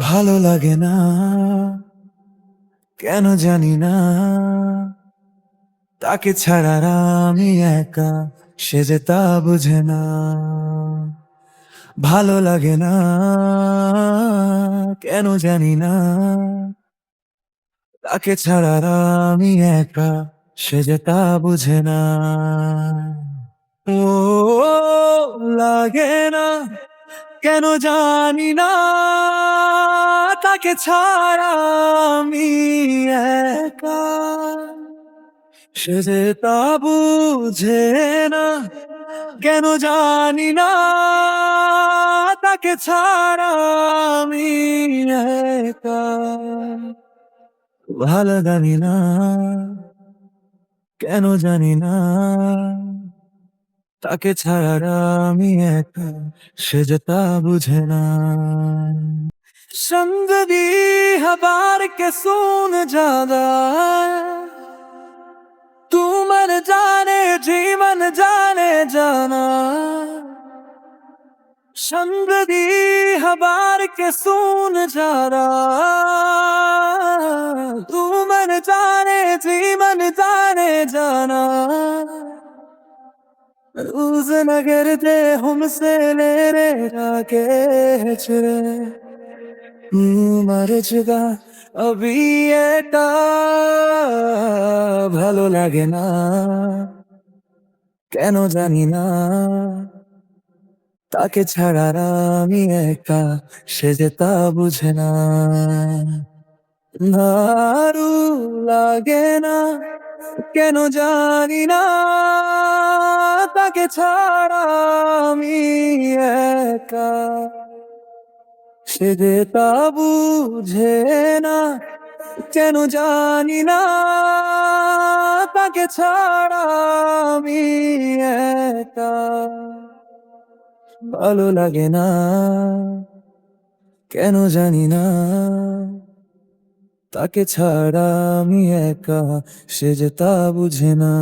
ভালো লাগে না, কেন জানি না। তাকে ছাড়া আমি একা, সে যে তা বুঝে না। ভালো লাগে না, কেন জানি না। তাকে ছাড়া আমি একা, সে যে তা বুঝে না। ও লাগে না, কেন জানি না। তাকে ছাড়া আমি একা। সে যে তা বুঝে না, কেন জানি না। তাকে ছাড়া আমি একা। ভালো জানি না, কেন জানি না। তাকে ছাড়া আমি একা, সে যে তা বুঝে না। সঙ্গ দি হবার কে সুন জাদা তুমন জানে, জীবন জানে জানা। সঙ্গ দি হবার কে সুন জাদা তুমন জানে, জীবন জানে জানা। जाने जीवन जाने जाना रोज नगर दे हमसे ले रे राके छे মারে চুগা অবি এটা ভালো লাগে না কেন জানি না তাকে ছাড়া আমি একা সে যে তা বুঝে না দারু লাগে না কেন জানি না তাকে ছাড়া আমি একা। সে যে তা বুঝে না, কেন জানি না। তাকে ছাড়া আমি একা। ভালো লাগে না, কেন জানি না। তাকে ছাড়া আমি একা, সে যে তা বুঝে না।